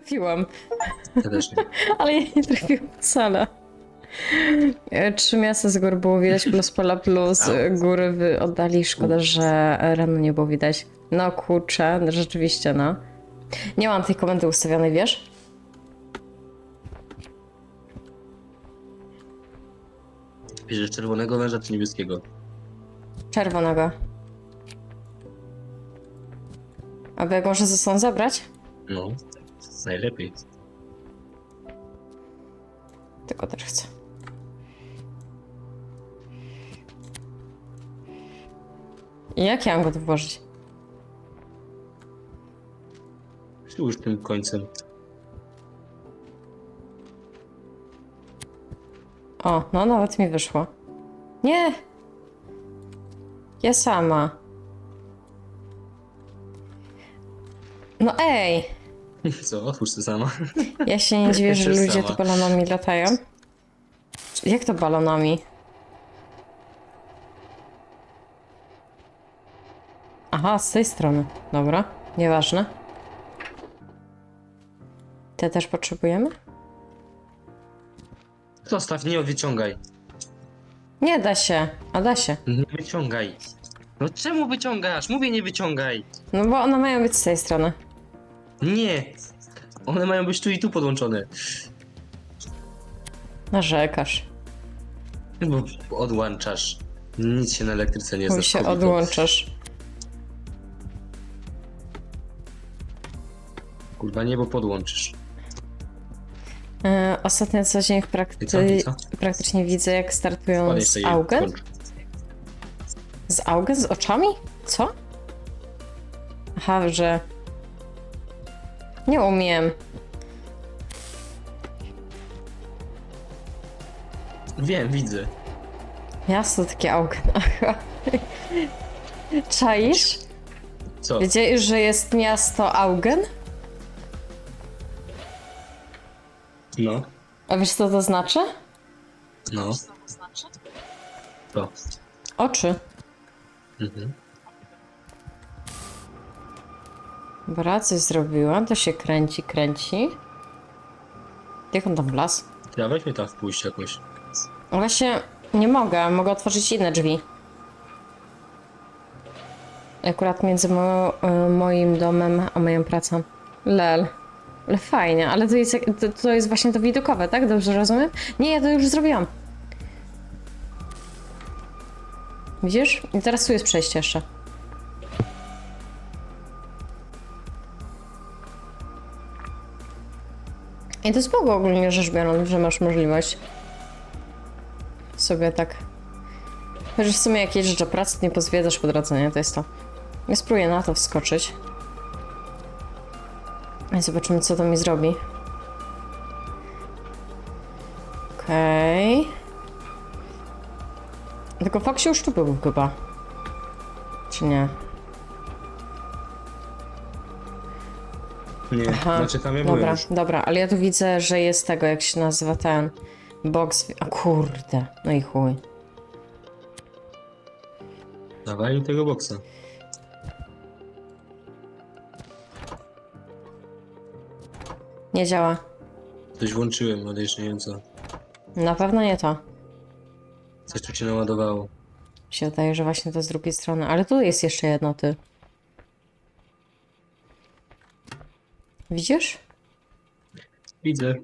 trafiłam. Ja też nie. Ale ja nie trafiłam wcale. E, Trzy miasta z góry było widać, plus pola, plus e, góry w oddali. Szkoda, że rano nie było widać. No kurczę, rzeczywiście, no. Nie mam tej komendy ustawionej, wiesz? Bierzesz czerwonego węża czy niebieskiego? Czerwonego. A jak może ze sobą zabrać? No, najlepiej. Tylko też chcę. I jak ja mam go tu włożyć? Przyłóż tym końcem. O, no nawet mi wyszło. Nie! Ja sama. No ej! Co? Otwórz to sama. Ja się nie dziwię, że ludzie tu balonami latają. Jak to balonami? Aha, z tej strony. Dobra, nieważne. Te też potrzebujemy? Zostaw, nie wyciągaj. Nie da się, a da się. Nie wyciągaj. No czemu wyciągasz? Mówię nie wyciągaj. No bo one mają być z tej strony. Nie. One mają być tu i tu podłączone. Narzekasz. Bo odłączasz. Nic się na elektryce nie Bo zda. się odłączasz. Kurwa nie, bo podłączysz. E, ostatnio co dzień w I co? prakty... I co? praktycznie widzę, jak startują z sobie Augen. Z Augen? Z oczami? Co? Aha, że... Nie umiem. Wiem, widzę. Miasto takie Augen. Aha. Czaisz? Co? Wiedziałeś, że jest miasto Augen? No. A wiesz co to znaczy? No. To. Oczy. Mhm. Dobra, coś zrobiłam, to się kręci, kręci. Jak on tam wlazł? Ja weź mnie tam wpuść jakoś. Właśnie nie mogę, mogę otworzyć inne drzwi. Akurat między mo y, moim domem a moją pracą. Lel. Ale fajnie, ale to jest, to, to jest właśnie to widokowe, tak? Dobrze rozumiem? Nie, ja to już zrobiłam. Widzisz? I teraz tu jest przejście jeszcze. I to jest spoko ogólnie rzecz biorąc, że masz możliwość sobie tak. Chociaż w sumie jak jedziesz do pracy, nie pozwiedzasz po drodze, nie? To jest to. Ja spróbuję na to wskoczyć. I zobaczymy, co to mi zrobi. Okej. Tylko Foxy już tu chyba. Czy nie? Nie, Aha, znaczy tam ja byłem Dobra, już. dobra, ale ja tu widzę, że jest tego, jak się nazywa ten box. O kurde, no i chuj. Dawaj do tego boksa. Nie działa. Coś włączyłem, ale jeszcze nie wiem co. Na pewno nie to. Coś tu się naładowało. Mi się wydaje, że właśnie to z drugiej strony. Ale tu jest jeszcze jedno, ty. Widzisz? Widzę.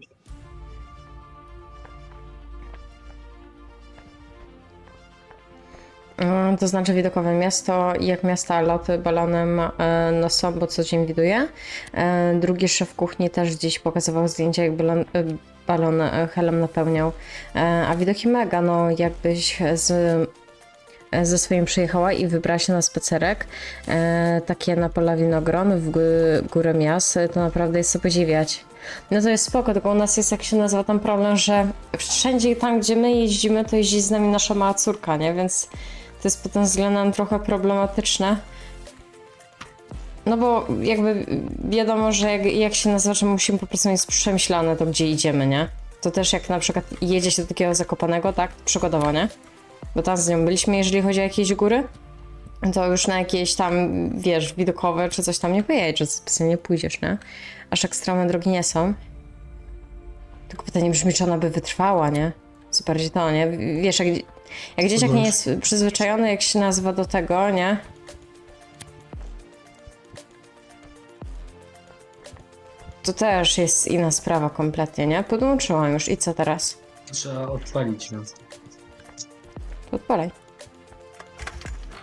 To znaczy widokowe miasto, jak miasta loty balonem no są, bo co dzień widuje. E, Drugi szef kuchni też gdzieś pokazywał zdjęcia, jak balon, e, balon helem napełniał. A widoki mega, no jakbyś z, ze swoim przyjechała i wybrała się na spacerek, e, takie na pola winogron w gó- górę miast, to naprawdę jest co podziwiać. No to jest spoko, tylko u nas jest, jak się nazywa tam problem, że wszędzie tam, gdzie my jeździmy, to jeździ z nami nasza mała córka, nie? Więc to jest pod tym względem trochę problematyczne. No bo jakby wiadomo, że jak, jak się nazywa, że musimy po prostu mieć przemyślane to, gdzie idziemy, nie? To też jak na przykład jedzie się do takiego zakopanego, tak? Przygotowo, nie? Bo tam z nią byliśmy, jeżeli chodzi o jakieś góry. to już na jakieś tam, wiesz, widokowe czy coś tam nie pojedziesz, specjalnie nie pójdziesz, nie? Aż ekstremalne drogi nie są. Tylko pytanie brzmi, czy ona by wytrwała, nie? Super, to, nie? Wiesz, jak, jak dzieciak nie jest przyzwyczajony, jak się nazywa do tego, nie? To też jest inna sprawa kompletnie, nie? Podłączyłam już i co teraz? Trzeba odpalić, no. To odpalaj.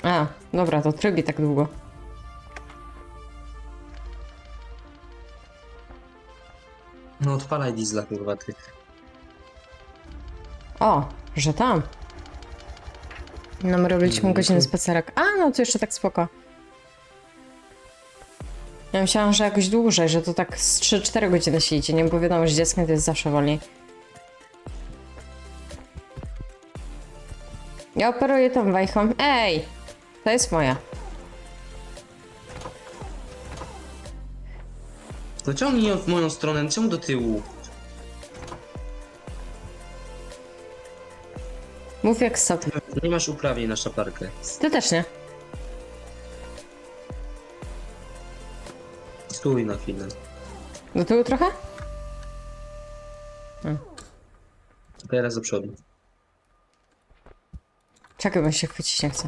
A, dobra, to trybi tak długo. No odpalaj diesla, kurwa, ty. O, że tam. No my robiliśmy Mm, godzinny to- spacerek. A, no to jeszcze tak spoko. Ja myślałam, że jakoś dłużej, że to tak z 3-4 godziny się idzie, nie? Bo wiadomo, że dzieckiem to jest zawsze wolniej. Ja operuję tą wajchą. Ej! To jest moja. To ciągnij ją w moją stronę, czemu do tyłu? Mów jak stop. Nie masz uprawnień na szaparkę. Ty też nie. Stój na chwilę. Do tyłu trochę? Teraz do przodu. Czekaj, bo się chwycić nie chcę.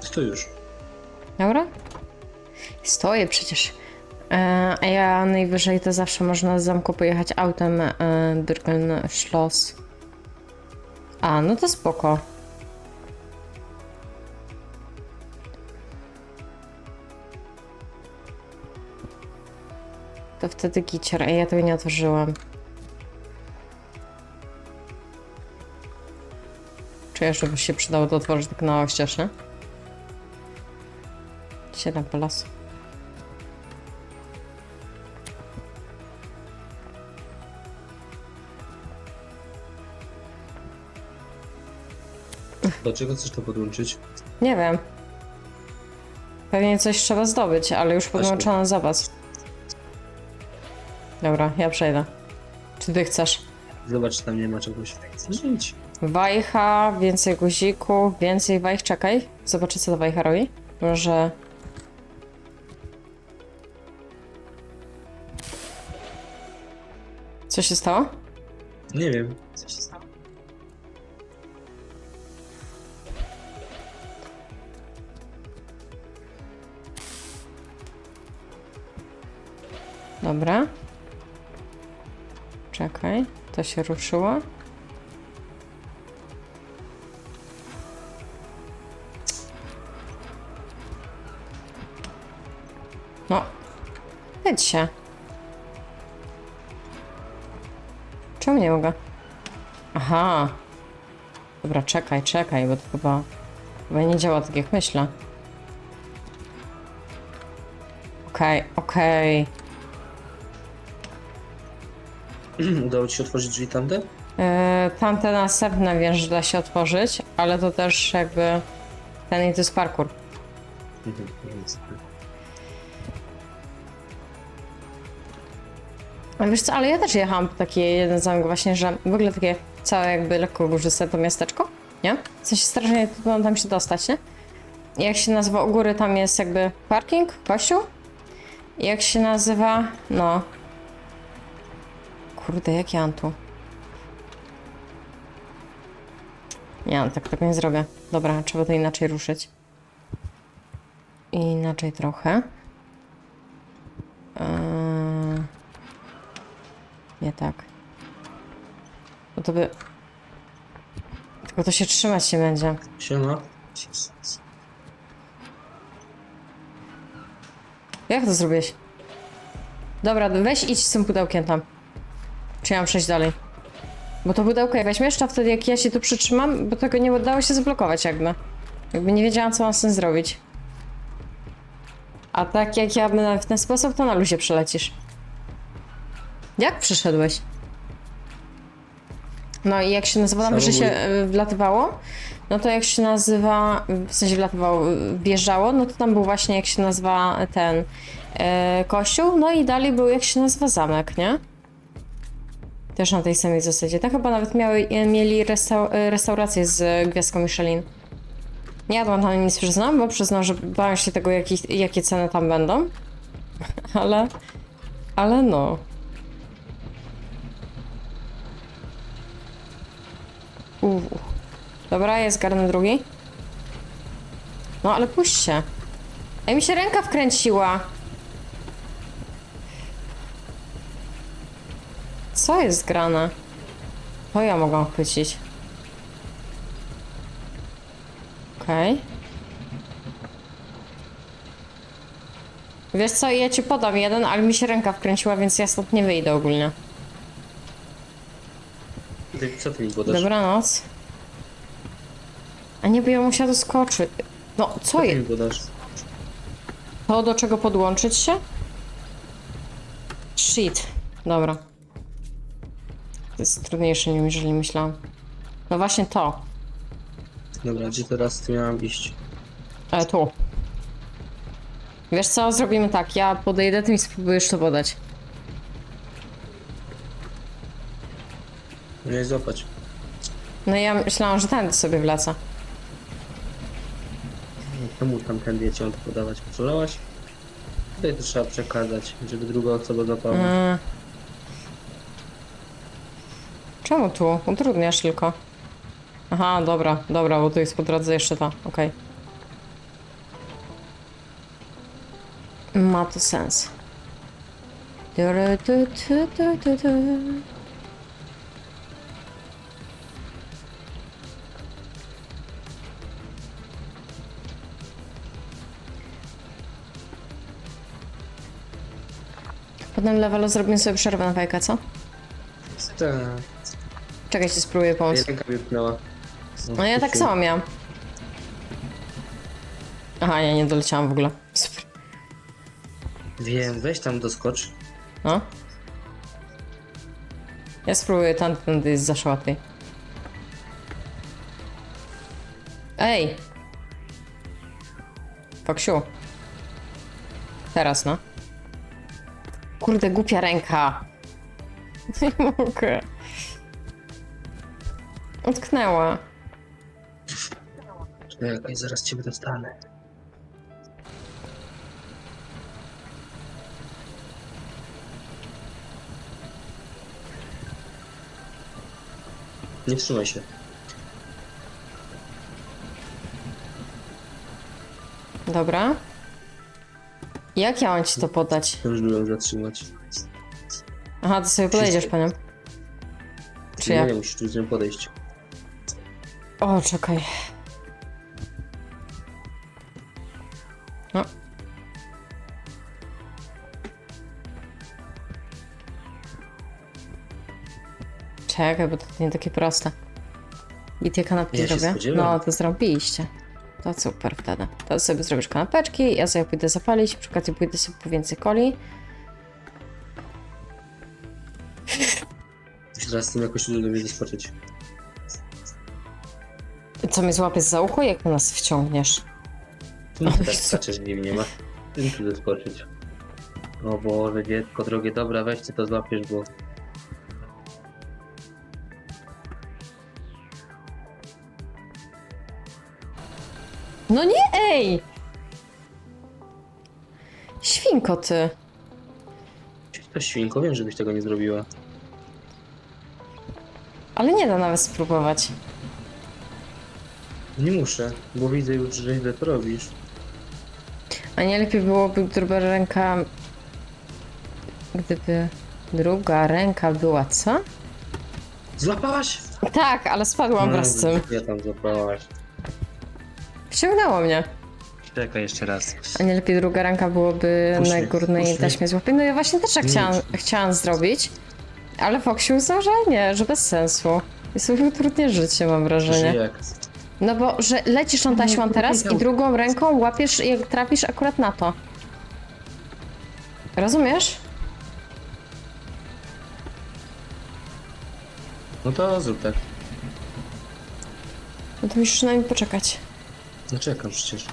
Stój już. Dobra? Stoję przecież. E, a ja najwyżej to zawsze można z zamku pojechać autem e, Birken Schloss. A, no to spoko. To wtedy gicior, a ja tego nie otworzyłam. Czuję, żeby się przydało to otworzyć tak na? Siedem po lasu. Do czego chcesz to podłączyć? Nie wiem. Pewnie coś trzeba zdobyć, ale już podłączono zapas. Dobra, ja przejdę. Czy ty chcesz? Zobacz, czy tam nie ma czegoś. Idź. Wajcha, więcej guzików, więcej wajch. Czekaj, zobaczę co ta wajcha robi. Może... Co się stało? Nie wiem. Co się stało? Dobra. Czekaj, to się ruszyło. Jedź się. Czemu nie mogę? Aha. Dobra, czekaj, czekaj, bo to chyba, chyba nie działa tak jak myślę. Okej, okej. Udało ci się otworzyć drzwi tamte? E, Tamte następne wiesz, że da się otworzyć, ale to też jakby ten i to jest parkour. Mhm, jest. Wiesz co, ale ja też jechałam po taki jeden zamek właśnie, że w ogóle takie całe jakby lekko górzyste to miasteczko, nie? W sensie strasznie trudno tam się dostać, nie? Jak się nazywa u góry, tam jest jakby parking, kościół. Jak się nazywa, no... Kurde, jak ja mam tu? Nie, tak tego nie zrobię. Dobra, trzeba to inaczej ruszyć. Inaczej trochę. Eee... Nie tak. No to by... Tylko to się trzymać się będzie. Siema. Jak to zrobiłeś? Dobra, weź idź z tym pudełkiem tam. Czy ja mam przejść dalej? Bo to pudełko jak weźmiesz, a wtedy jak ja się tu przytrzymam, bo tego nie udało się zablokować jakby. Jakby nie wiedziałam, co mam z tym zrobić. A tak jak ja będę w ten sposób, to na luzie przelecisz. Jak przyszedłeś? No i jak się nazywa tam, że się y, wlatywało? No to jak się nazywa, w sensie wlatywało, y, wjeżdżało, no to tam był właśnie jak się nazywa ten e, kościół, no i dalej był jak się nazywa zamek, nie? Też na tej samej zasadzie. Tam chyba nawet miały, e, mieli restau e, restaurację z gwiazdką Michelin. Nie jadłam tam nic przyznam, bo przyznam, że bałem się tego, jaki, jakie ceny tam będą. ale... Ale no. Uuu. Dobra, jest garnek drugi. No ale puśćcie. Ej, mi się ręka wkręciła. Co jest grane? To ja mogłam chwycić. Okej. Wiesz co, ja ci podam jeden, ale mi się ręka wkręciła, więc ja stąd nie wyjdę ogólnie. Co ty mi podasz? Dobranoc. A nie, bo ja musiała doskoczyć. No, co Co ty mi jest? podasz? To do czego podłączyć się? Shit. Dobra. To jest trudniejsze niż myślałam. No właśnie to. Dobra, gdzie teraz ty miałam iść? E, tu. Wiesz co, zrobimy tak. Ja podejdę, ty mi spróbujesz to podać. Nie złapać. No i ja myślałam, że ten sobie wleca. Czemu tamtędy ja cię podawać? Poczulałaś? Tutaj to trzeba przekazać, żeby druga osoba złapała. E... Czemu tu? Utrudniasz tylko. Aha, dobra, dobra, bo tu jest po drodze jeszcze ta. Okej. Ma to sens. Tyry, ty, ty, ty, ty, ty. Po tym levelu zrobimy sobie przerwę na fajka, co? Tak. Czekaj, ci spróbuję pomóc. Ręka pchnęła. No ja tak samo miałam. Aha, ja nie doleciałam w ogóle. Super. Wiem, weź tam doskocz. No. Ja spróbuję tam, tędy jest zawsze łatwiej. Ej! Foksiu. Teraz, no. Kurde, głupia ręka. Nie mogę. Utknęła. Czekaj, zaraz ciebie dostanę. Nie trzymaj się. Dobra. Jak ja mam ci to podać? Zdążyłem zatrzymać. Aha, ty sobie podejdziesz po nią. Czy nie, jak? nie musisz tu z nią podejść. O, czekaj. No. Czekaj, bo to nie takie proste. I te kanapki Ja zrobię? No, to zrobiliście. To super wtedy. To sobie zrobisz kanapeczki, ja sobie pójdę zapalić, przy okazji pójdę sobie po więcej coli. Teraz z tym jakoś do mnie zaskoczyć. Co mnie złapiesz za ucho? Jak na nas wciągniesz? Ty mi tak skaczesz nim, nie ma. Ty mi tu zaskoczyć. O Boże, dziecko drogie, dobra, weź ty to złapiesz, bo... No nie, ej! Świnko ty. To świnko, wiem, żebyś tego nie zrobiła. Ale nie da nawet spróbować. Nie muszę, bo widzę już, że źle to robisz. A nie lepiej byłoby, gdyby ręka... Gdyby druga ręka była co? Złapałaś? Tak, ale spadłam wraz z tym. Ja tam złapałaś. Wciągnęło mnie. Czekaj jeszcze raz. A nie lepiej druga ręka byłoby Puść na mnie, górnej puść mnie. taśmie złapie? No ja właśnie też tak Nie chciałam, chciałam zrobić. Ale Foxy uznał, że nie, że bez sensu. I sobie utrudnia życie, mam Że wrażenie. jak? No bo, że lecisz tą taśmą No, teraz i drugą ręką łapiesz, jak trafisz akurat na to. Rozumiesz? No to zrób tak. No to musisz na mnie poczekać. No czekam przecież.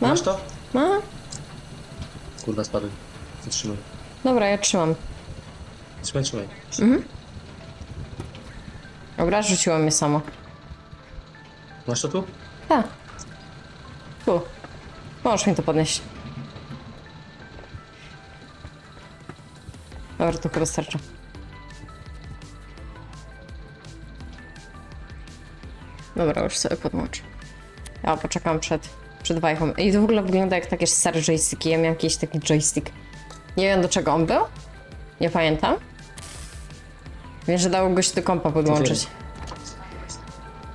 Mam? Masz to? No, Kurwa, spadłem. Zatrzymaj. dobra, ja trzymam. Trzymaj, trzymaj. Dobra, rzuciło mnie samo. Masz to tu? Tak. Tu. Możesz mi to podnieść. Dobra, to chyba starczy. Dobra, już sobie podłączę. Ja poczekam przed, przed wajchą. I to w ogóle wygląda jak takie stare joysticki. Ja miałem jakiś taki joystick. Nie wiem do czego on był. Nie pamiętam. Wiem, że dało go się do kompa podłączyć.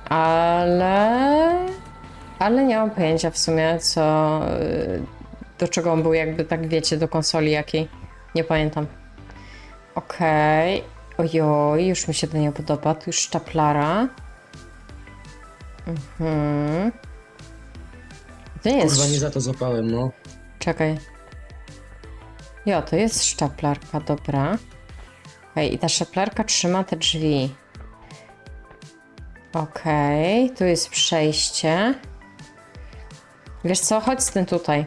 Ale... Ale nie mam pojęcia w sumie, co... Do czego on był, jakby tak wiecie, do konsoli jakiej. Nie pamiętam. Okej. Ojoj, już mi się to nie podoba. Tu już sztaplara. Mhm. To jest... Kurwa, nie za to złapałem, no. Czekaj. Jo, to jest sztaplarka, dobra. Ej, i ta sztaplarka trzyma te drzwi. Okej, tu jest przejście. Wiesz co, chodź z tym tutaj.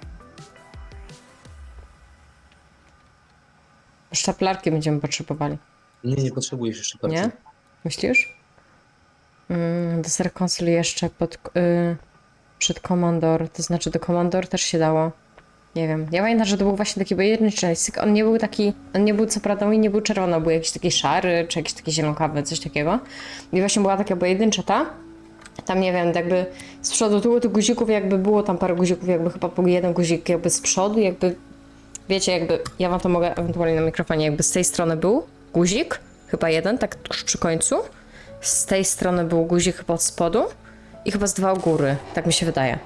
Sztaplarki będziemy potrzebowali, Nie, nie potrzebujesz jeszcze bardzo. nie? Myślisz? Mm, do Ser Console jeszcze pod, y, przed Commandor, to znaczy do Commandor też się dało. Nie wiem. Ja pamiętam, że to był właśnie taki pojedynczy joystick. On nie był taki, on nie był co prawda mój nie był czerwony, był jakiś taki szary, czy jakiś taki zielonkawy, coś takiego. I właśnie była taka pojedyncza ta. Tam nie wiem, jakby z przodu było tych guzików, jakby było tam parę guzików, jakby chyba był jeden guzik jakby z przodu, jakby wiecie, jakby ja wam to mogę ewentualnie na mikrofonie, jakby z tej strony był guzik, chyba jeden, tak tuż przy końcu. Z tej strony był guzik chyba od spodu i chyba z dwa u góry, tak mi się wydaje.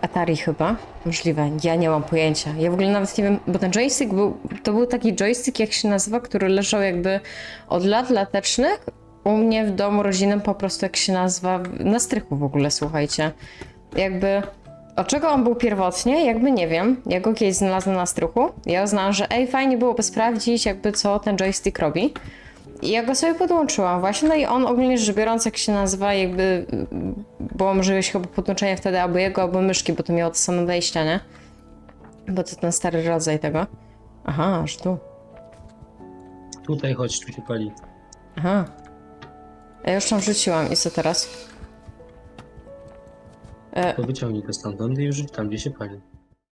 Atari chyba, możliwe, ja nie mam pojęcia. Ja w ogóle nawet nie wiem, bo ten joystick był, to był taki joystick, jak się nazywa, który leżał jakby od lat latecznych u mnie w domu rodzinnym po prostu jak się nazywa, na strychu w ogóle, słuchajcie. Jakby, od czego on był pierwotnie, jakby nie wiem. Ja go kiedyś znalazłam na strychu. Ja uznałam, że ej, fajnie byłoby sprawdzić jakby co ten joystick robi. I ja go sobie podłączyłam właśnie, no i on ogólnie rzecz biorąc, jak się nazywa, jakby była możliwość chyba podłączenia wtedy albo jego, albo myszki, bo to miało to samo wejście, nie? Bo to ten stary rodzaj tego. Aha, aż tu. Tutaj chodź, tu się pali. Aha. Ja już tam rzuciłam i co teraz? E, To wyciągnij to stamtąd i tam, gdzie się pali.